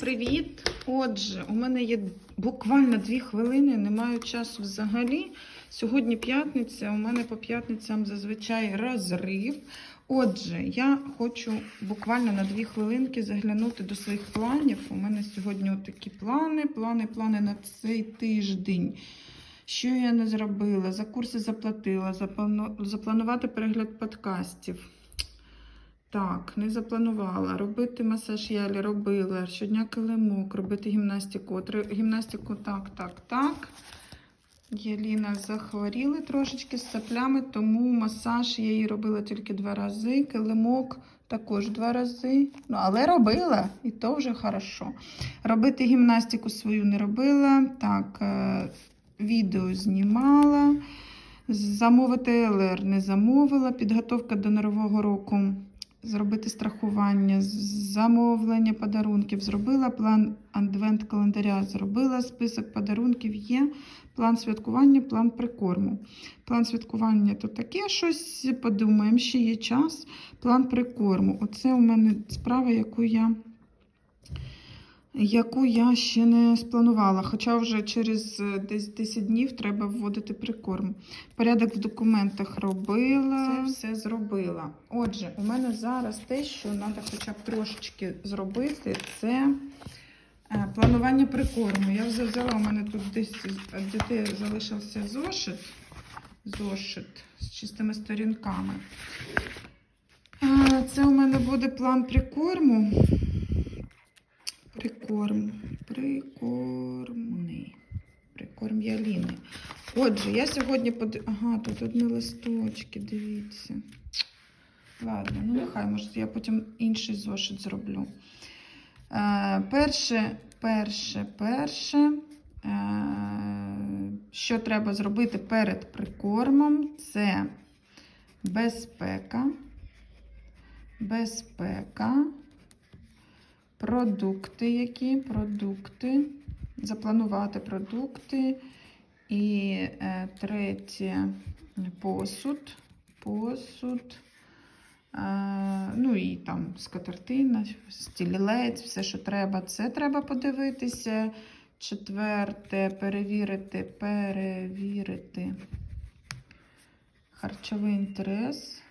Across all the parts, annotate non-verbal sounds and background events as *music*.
привіт! Отже, у мене є буквально дві хвилини, не маю часу взагалі. Сьогодні п'ятниця, у мене по п'ятницям зазвичай розрив. Отже, я хочу буквально на дві хвилинки заглянути до своїх планів. У мене сьогодні такі плани, плани, плани на цей тиждень. Що я не зробила? За курси заплатила, заплану- запланувати перегляд подкастів. Так, не запланувала. Робити масаж я лі робила. Щодня килимок, робити гімнастику. Гімнастику так, так, так. Єліна захворіли трошечки з саплями, тому масаж я її робила тільки два рази. Килимок також два рази. Ну, але робила, і то вже хорошо. Робити гімнастику свою не робила. Так, е, відео знімала. Замовити ЛР не замовила. Підготовка до нового року. Зробити страхування, замовлення подарунків зробила, план адвент календаря зробила, список подарунків є, план святкування, план прикорму. План святкування то таке щось, подумаємо, ще є час. План прикорму. Оце у мене справа, яку я, яку я ще не спланувала. Хоча вже через е, десь 10 днів треба вводити прикорм. Порядок в документах робила. Це все зробила. Отже, у мене зараз те, що треба хоча б трошечки зробити, це е, планування прикорму. Я вже взяла, у мене тут десь від дітей залишився зошит. Зошит з чистими сторінками. Е, Це у мене буде план прикорму. Прикорм. Прикормний. Прикорм яліни. Отже, я сьогодні под... Ага, тут одні листочки, дивіться. Ладно, ну нехай, може, я потім інший зошит зроблю. Е, перше, перше, перше, е, що треба зробити перед прикормом, це безпека. Безпека. Продукти які? Продукти. Запланувати продукти. І е, третє посуд. Посуд. Е, ну і там скатертина, стілілець, все, що треба, це треба подивитися. Четверте, перевірити, перевірити харчовий інтерес.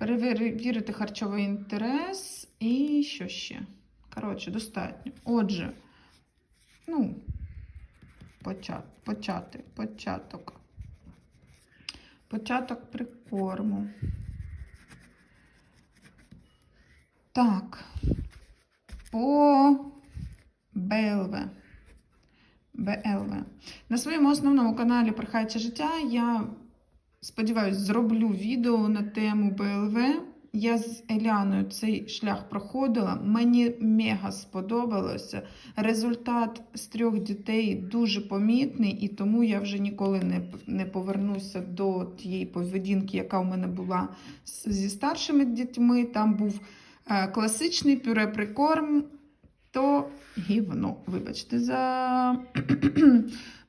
Перевірити харчовий інтерес і що ще? Коротше, достатньо. Отже, ну, почати, почати, початок. Початок прикорму. Так, по БЛВ. БЛВ. На своєму основному каналі Прихаюче життя я сподіваюся, зроблю відео на тему БЛВ. Я з Еляною цей шлях проходила. Мені мега сподобалося. Результат з трьох дітей дуже помітний, і тому я вже ніколи не, не повернуся до тієї поведінки, яка у мене була зі старшими дітьми. Там був е, класичний пюре прикорм, то гівно, вибачте, за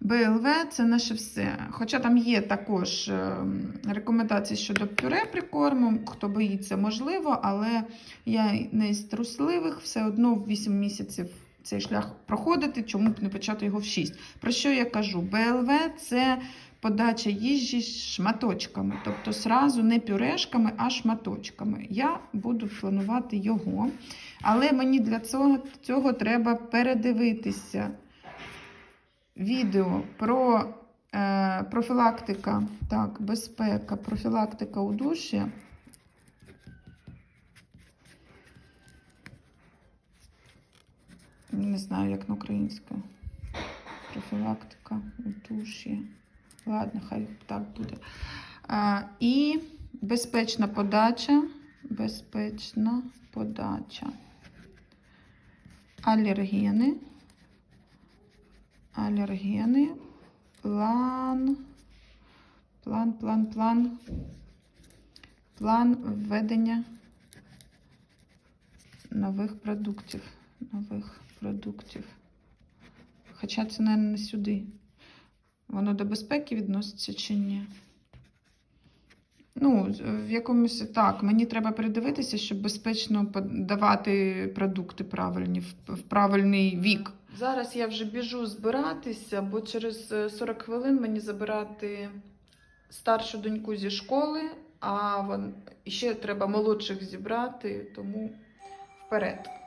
БЛВ це наше все. Хоча там є також е, рекомендації щодо пюре прикорму, хто боїться, можливо, але я не із трусливих, все одно в 8 місяців цей шлях проходити, чому б не почати його в 6. Про що я кажу? БЛВ це подача їжі шматочками, тобто сразу не пюрешками, а шматочками. Я буду планувати його, але мені для цього, цього треба передивитися відео про е, профілактика, так, безпека, профілактика у душі. Не знаю, як на українською. Профілактика у душі. Ладно, хай так буде. А, і безпечна подача. Безпечна подача. Алергени. Алергени. План. План, план, план. План введення нових продуктів. Нових продуктів. Хоча це, мабуть, не сюди. Воно до безпеки відноситься чи ні? Ну, в якомусь так, мені треба передивитися, щоб безпечно подавати продукти правильні в, в правильний вік. Зараз я вже біжу збиратися, бо через е, 40 хвилин мені забирати старшу доньку зі школи, а ще треба молодших зібрати, тому вперед.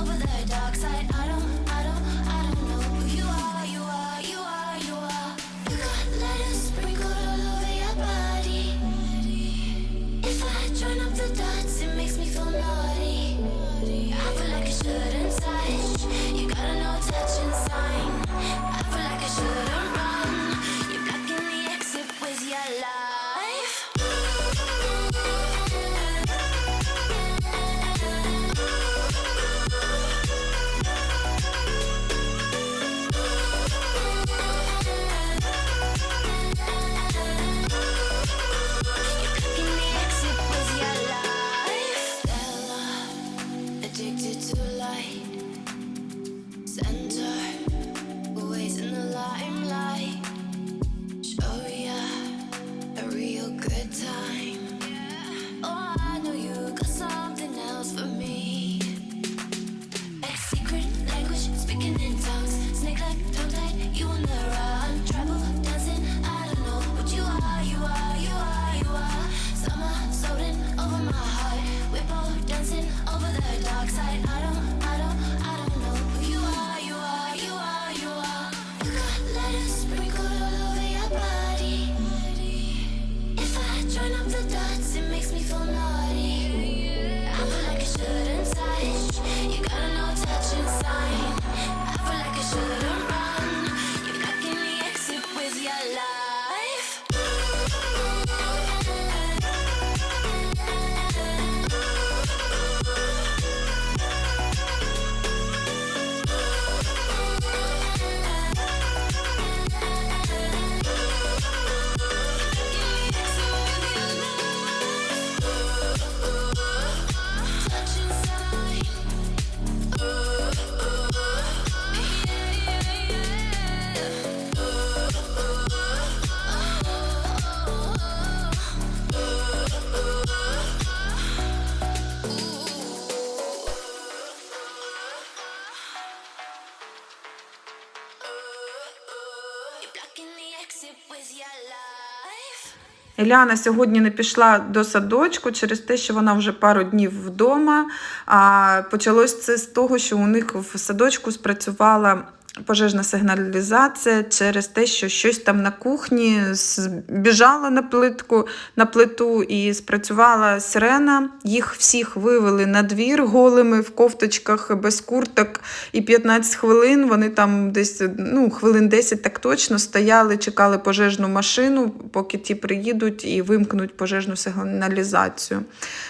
Over the dark side. Join up the dots, it makes me feel naughty. I feel like I shouldn't touch. You know touch and sign. I feel like I shouldn't run. Еляна сьогодні не пішла до садочку через те, що вона вже пару днів вдома. А почалось це з того, що у них в садочку спрацювала пожежна сигналізація через те, що щось там на кухні біжало на плитку на плиту і спрацювала сирена. Їх всіх вивели на двір голими в кофточках без курток. І 15 хвилин вони там десь ну, хвилин 10 так точно стояли, чекали пожежну машину, поки ті приїдуть і вимкнуть пожежну сигналізацію.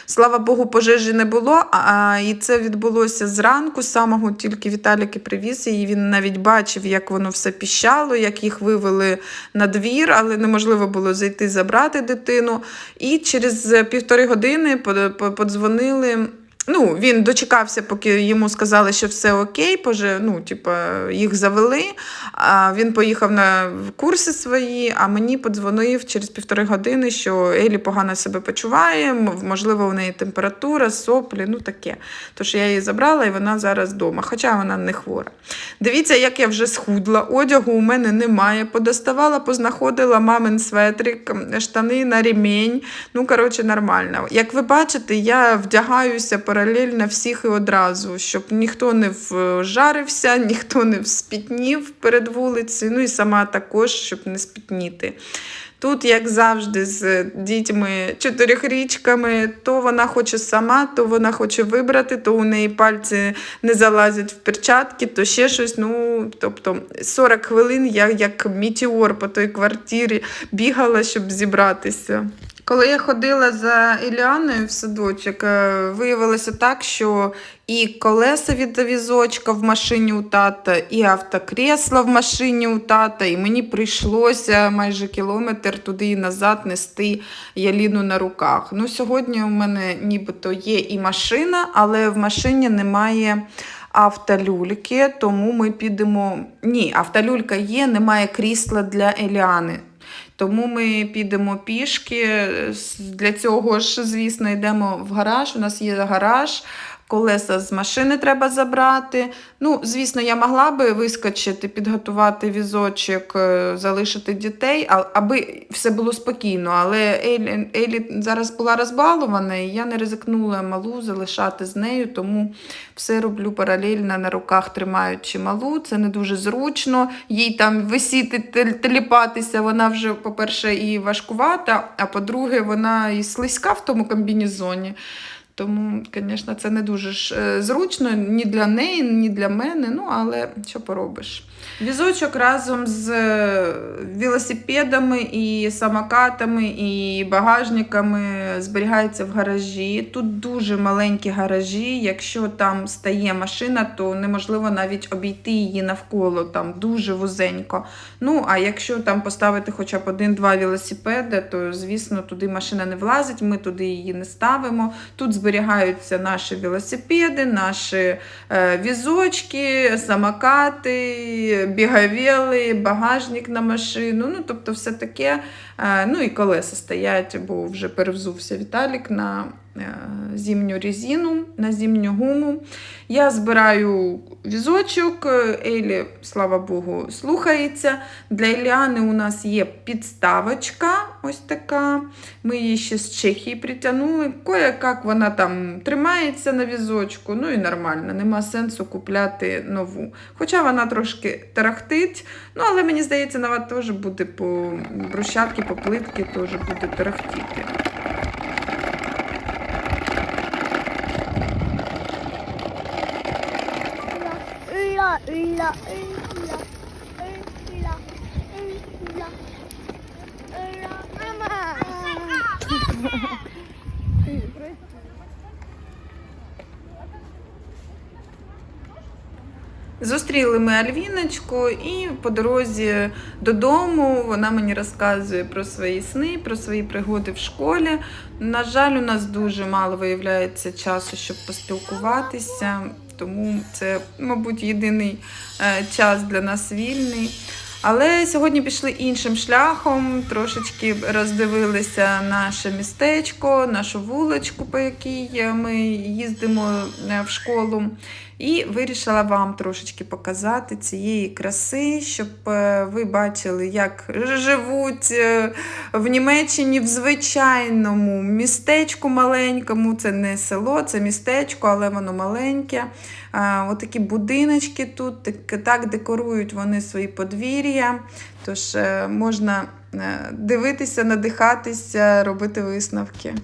Слава Богу, пожежі не було, а і це відбулося зранку. Самого тільки Віталік і привіз її. Він навіть бачив, як воно все піщало, як їх вивели на двір, але неможливо було зайти забрати дитину. І через півтори години подзвонили. Ну, він дочекався, поки йому сказали, що все окей, поже, ну, типа, їх завели. А він поїхав на курси свої, а мені подзвонив через півтори години, що Елі погано себе почуває, можливо, у неї температура, соплі, ну таке. Тож я її забрала і вона зараз вдома, хоча вона не хвора. Дивіться, як я вже схудла, одягу у мене немає. Подоставала, познаходила мамин светрик, штани на ремінь. Ну, коротше, нормально. Як ви бачите, я вдягаюся паралельно всіх і одразу, щоб ніхто не вжарився, ніхто не вспітнів перед вулицею, ну і сама також, щоб не спітніти. Тут, як завжди, з дітьми чотирьохрічками, то вона хоче сама, то вона хоче вибрати, то у неї пальці не залазять в перчатки, то ще щось. Ну, тобто 40 хвилин я як мітіор по той квартирі бігала, щоб зібратися. Коли я ходила за Іліаною в садочок, е, виявилося так, що і колеса від візочка в машині у тата, і автокресло в машині у тата, і мені прийшлося майже кілометр туди і назад нести Яліну на руках. Ну, сьогодні у мене нібито є і машина, але в машині немає автолюльки, тому ми підемо. Ні, автолюлька є, немає крісла для Еліани. Тому ми підемо пішки. Для цього ж, звісно, йдемо в гараж. У нас є гараж. Колеса з машини треба забрати. Ну, звісно, я могла би вискочити, підготувати візочок, е, залишити дітей, аби все було спокійно. Але Елі, Елі зараз була розбалована, і я не ризикнула малу залишати з нею, тому все роблю паралельно на руках, тримаючи малу. Це не дуже зручно. Їй там висіти, тел- теліпатися. Вона вже, по-перше, і важкувата, а по-друге, вона і слизька в тому комбінезоні. Тому, звісно, це не дуже ж е, зручно ні для неї, ні для мене. Ну, але що поробиш? Візочок разом з е, велосипедами і самокатами і багажниками зберігається в гаражі. Тут дуже маленькі гаражі. Якщо там стає машина, то неможливо навіть обійти її навколо, там дуже вузенько. Ну, а якщо там поставити хоча б один-два велосипеди, то звісно туди машина не влазить, ми туди її не ставимо. Тут зберігаються наші велосипеди, наші е, візочки, самокати, бігавіли, багажник на машину. Ну, тобто, все таке. Е, ну і колеса стоять, бо вже перевзувся Віталік на е, зимню резину, на зимню гуму. Я збираю візочок, Елі, слава Богу, слухається. Для Іліани у нас є підставочка, ось така. Ми її ще з Чехії притягнули. Кое-як вона там тримається на візочку, ну і нормально, нема сенсу купляти нову. Хоча вона трошки тарахтить, ну але мені здається, нова теж буде по брусчатки, по плитки теж буде тарахтіти. Ла, ла, ла, ла. Мама. Зустріли ми Альвіночку і по дорозі додому вона мені розказує про свої сни, про свої пригоди в школі. На жаль, у нас дуже мало виявляється часу, щоб поспілкуватися, тому це, мабуть, єдиний е, час для нас вільний. Але сьогодні пішли іншим шляхом, трошечки роздивилися наше містечко, нашу вуличку, по якій ми їздимо е, в школу. І вирішила вам трошечки показати цієї краси, щоб е, ви бачили, як живуть е, в Німеччині в звичайному містечку маленькому. Це не село, це містечко, але воно маленьке. Отакі будиночки тут, так, декорують вони свої подвір'я. Тож е, можна е, дивитися, надихатися, робити висновки.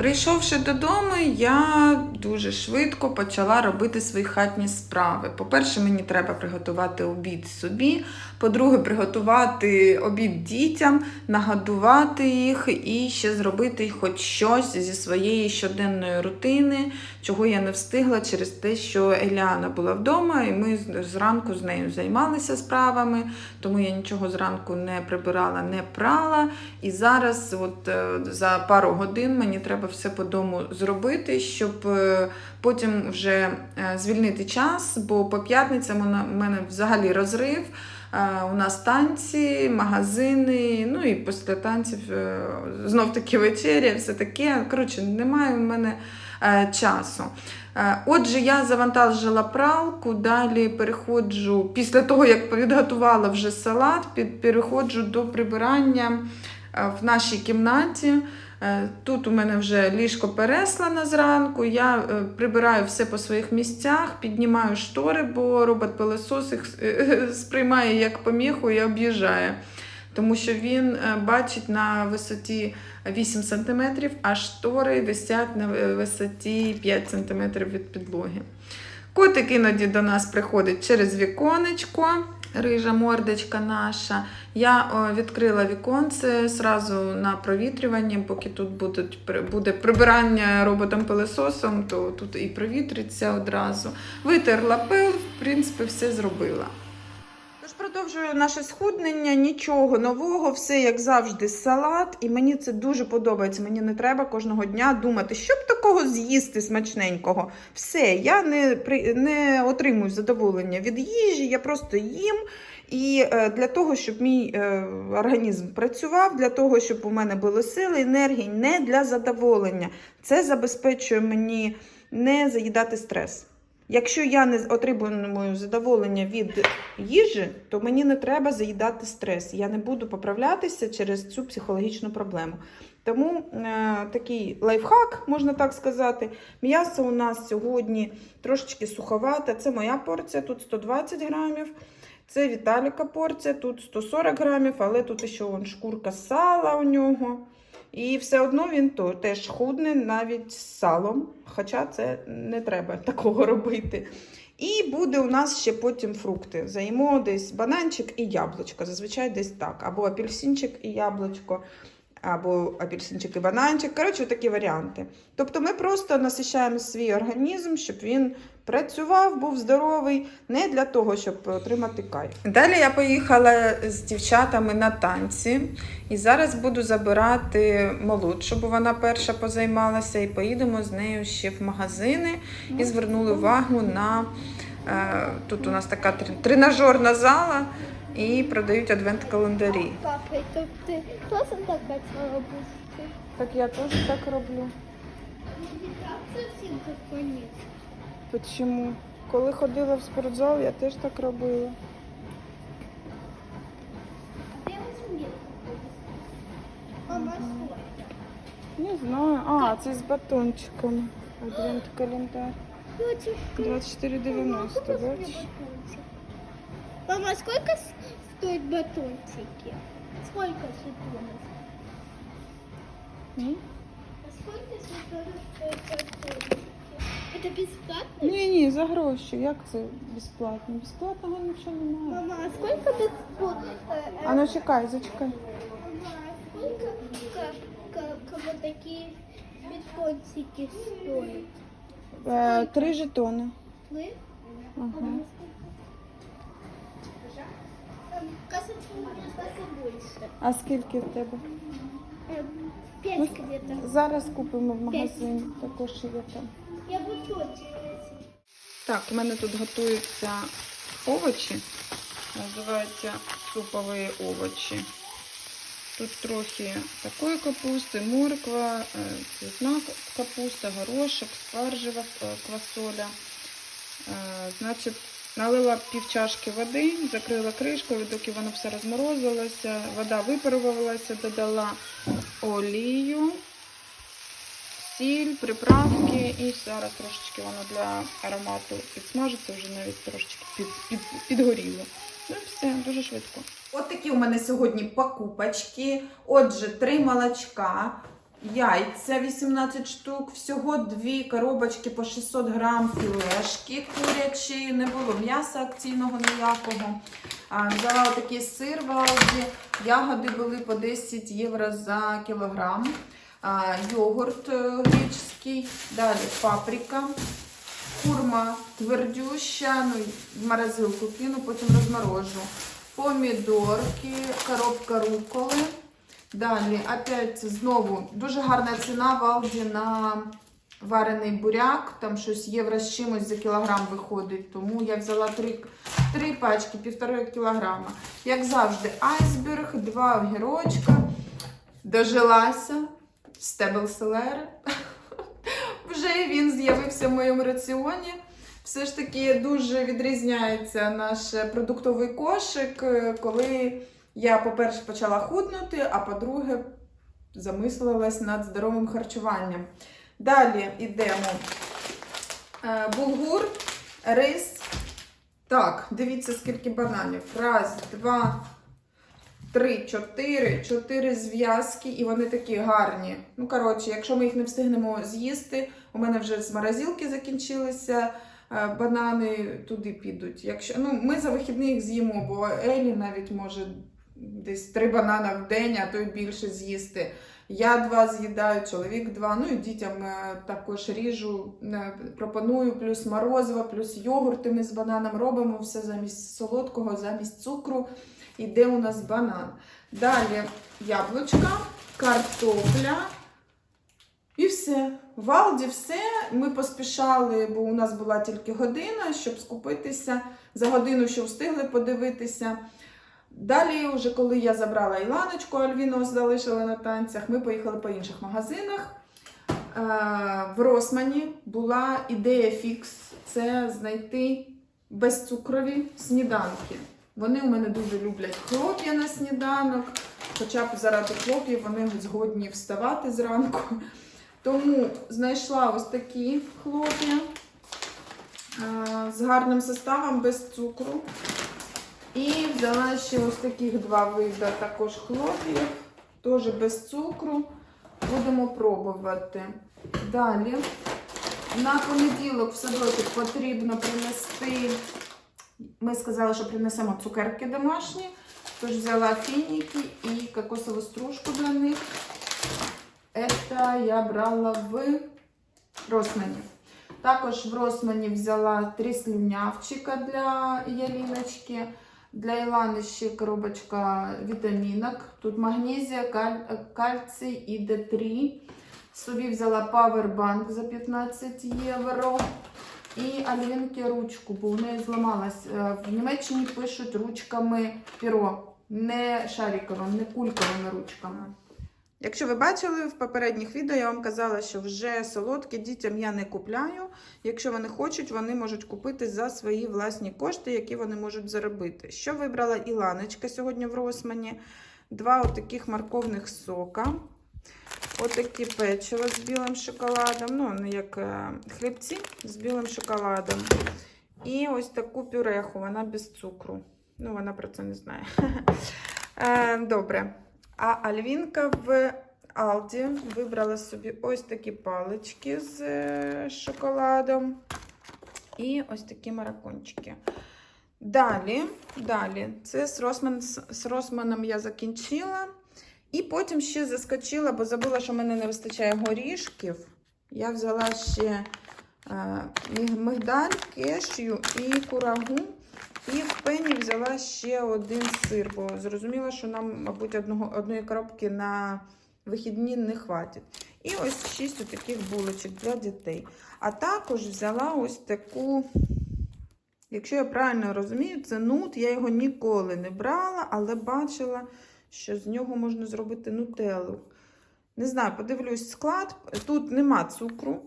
Прийшовши додому, я дуже швидко почала робити свої хатні справи. По-перше, мені треба приготувати обід собі. По-друге, приготувати обід дітям, нагодувати їх і ще зробити хоч щось зі своєї щоденної рутини, чого я не встигла через те, що Еліана була вдома, і ми зранку з нею займалися справами, тому я нічого зранку не прибирала, не прала. І зараз, от е, за пару годин, мені треба все по дому зробити, щоб е, потім вже е, звільнити час, бо по п'ятницям у мене взагалі розрив. Е, У нас танці, магазини, ну і після танців е, знов таки вечеря, все таке. Коротше, немає в мене часу. Отже, я завантажила пралку, далі переходжу, після того, як підготувала вже салат, переходжу до прибирання в нашій кімнаті. Е, Тут у мене вже ліжко переслано зранку. Я е, прибираю все по своїх місцях, піднімаю штори, бо робот-пилосос їх е, *laughs* сприймає як поміху і об'їжджає. Тому що він бачить на висоті 8 см, а штори висять на висоті 5 см від підлоги. Котик іноді до нас приходить через віконечко, рижа мордочка наша. Я відкрила віконце зразу на провітрюванні, поки тут будуть, буде прибирання роботом-пилососом, то тут і провітриться одразу. Витерла пил, в принципі, все зробила. Тож продовжую наше схуднення, нічого нового, все як завжди, салат. І мені це дуже подобається. Мені не треба кожного дня думати, що б такого з'їсти смачненького. Все, я не, не отримую задоволення від їжі, я просто їм. І е, для того, щоб мій е, організм працював, для того, щоб у мене були сили, енергії, не для задоволення. Це забезпечує мені не заїдати стрес. Якщо я не отримую задоволення від їжі, то мені не треба заїдати стрес. Я не буду поправлятися через цю психологічну проблему. Тому е, такий лайфхак, можна так сказати. М'ясо у нас сьогодні трошечки суховате. Це моя порція, тут 120 грамів. Це Віталіка порція, тут 140 грамів, але тут ще шкурка сала у нього. І все одно він то, теж худне навіть з салом, хоча це не треба *laughs* такого робити. І буде у нас ще потім фрукти. Заїмо десь бананчик і яблучко. Зазвичай десь так. Або апельсинчик і яблучко, або апельсинчик і бананчик. Коротше, такі варіанти. Тобто ми просто насищаємо свій організм, щоб він працював, був здоровий, не для того, щоб отримати кайф. Далі я поїхала з дівчатами на танці. І зараз буду забирати молодшу, бо вона перша позаймалася, і поїдемо з нею ще в магазини. І звернули увагу на е, тут у нас така трен- тренажерна зала і продають адвент-календарі. Папа, то ты классно так хотела? Так я теж так роблю. Совсем как конец. Чому? Коли ходила в спортзал, я теж так робила. Мама? Не знаю. А, це з батончиками. Адвент-календар. Хочу 24,90, бачиш? Мама, сколько стоят батончики? Сколько светонов? М? А сколько светонов стоят батончики? Это бесплатно? Ні, ні, за гроші. Як це безплатно? Безплатного нічого немає. Мама, а сколько бесплатно? А ну чекай, зачекай. Мама, а сколько как, как, как вот такие батончики стоят? Е, три жетони. Вы? Ага. А скільки в тебе? Пять где-то. Зараз купимо в магазині, також є там. Я возьму. Так, у мене тут готуються овочі. Називаються супові овочі. Тут трохи такої капусти, морква, е, цвітна капуста, горошок, спаржева е, квасоля. Е, Значить, налила пів чашки води, закрила кришкою, доки воно все розморозилося. Вода випарувалася, додала олію, сіль, приправки і зараз трошечки воно для аромату підсмажиться, вже навіть трошечки під, під, підгоріло. Ну і все, дуже швидко. От такі у мене сьогодні покупочки. Отже, три молочка, яйця 18 штук, всього дві коробочки по 600 грам філешки курячі, не було м'яса акційного ніякого. А, взяла отакий сир в Алді, ягоди були по 10 євро за кілограм. Йогурт е, греческий, далі паприка, курма твердюща, ну, в морозилку кину, потім розморожу. Помідорки, коробка руколи. Далі, опять знову дуже гарна ціна в Алді на варений буряк. Там щось євро з чимось за кілограм виходить. Тому я взяла три, три пачки, півтора кілограма. Як завжди, айсберг, два огірочка. Дожилася. Стебл селери. *laughs* Вже він з'явився в моєму раціоні. Все ж таки дуже відрізняється наш продуктовий кошик, коли я, по-перше, почала худнути, а по-друге, замислилась над здоровим харчуванням. Далі йдемо Е, булгур, рис. Так, дивіться, скільки бананів. Раз, два, три, чотири. Чотири зв'язки, і вони такі гарні. Ну, коротше, якщо ми їх не встигнемо з'їсти, у мене вже з морозилки закінчилися е, банани, туди підуть. Якщо, ну, ми за вихідні їх з'їмо, бо Елі навіть може десь три банана в день, а то й більше з'їсти. Я два з'їдаю, чоловік два. Ну і дітям е, також ріжу, е, пропоную плюс морозиво, плюс йогурти ми з бананом робимо все замість солодкого, замість цукру. Іде у нас банан. Далі яблучка, картопля. І все. В Алді все. Ми поспішали, бо у нас була тільки година, щоб скупитися. За годину, що встигли подивитися. Далі, вже коли я забрала Іланочку, Альвіну залишила на танцях, ми поїхали по інших магазинах. Е, В Росмані була ідея фікс це знайти безцукрові сніданки. Вони у мене дуже люблять хлоп'я на сніданок, хоча б заради хлоп'їв вони згодні вставати зранку. Тому знайшла ось такі хлоп'я е, з гарним составом без цукру. І взяла ще ось таких два види також хлоп'їв, теж без цукру. Будемо пробувати. Далі. На понеділок в садочок потрібно принести. Ми сказали, що принесемо цукерки домашні. Тож взяла фініки і кокосову стружку для них. Це я брала в Росмані. Також в Росмані взяла три слюнявчика для яліночки. Для Ілани ще коробочка вітамінок. Тут магнезія, каль- кальцій і Д3. Собі взяла павербанк за 15 євро. І Альвінки ручку, бо у неї зламалась. Е, В Німеччині пишуть ручками піро, не шариковими, не кульковими ручками. Якщо ви бачили в попередніх відео, я вам казала, що вже солодкі дітям я не купляю. Якщо вони хочуть, вони можуть купити за свої власні кошти, які вони можуть заробити. Що вибрала Іланочка сьогодні в Росмані? Два отаких морковних сока. Отакі печиво з білим шоколадом. Ну, вони як е, хлібці з білим шоколадом. І ось таку пюреху, вона без цукру. Ну, вона про це не знає. *laughs* Е, Добре. А Альвінка в Алді вибрала собі ось такі палички з е, шоколадом. І ось такі маракончики. Далі, далі, це з, Росман, з Росманом я закінчила. І потім ще заскочила, бо забула, що в мене не вистачає горішків. Я взяла ще мигдаль, кешю і курагу. І в пені взяла ще один сир, бо зрозуміла, що нам, мабуть, одного, одної коробки на вихідні не хватить. І ось шість таких булочок для дітей. А також взяла ось таку, якщо я правильно розумію, це нут. Я його ніколи не брала, але бачила, що з нього можна зробити нутеллу. Не знаю, подивлюсь склад. Тут нема цукру.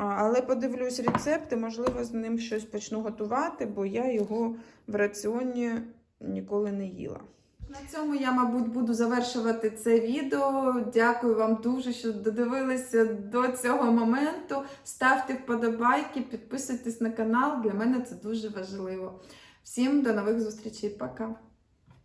Але подивлюсь рецепти, можливо, з ним щось почну готувати, бо я його в раціоні ніколи не їла. На цьому я, мабуть, буду завершувати це відео. Дякую вам дуже, що додивилися до цього моменту. Ставте вподобайки, підписуйтесь на канал. Для мене це дуже важливо. Всім до нових зустрічей. Пока!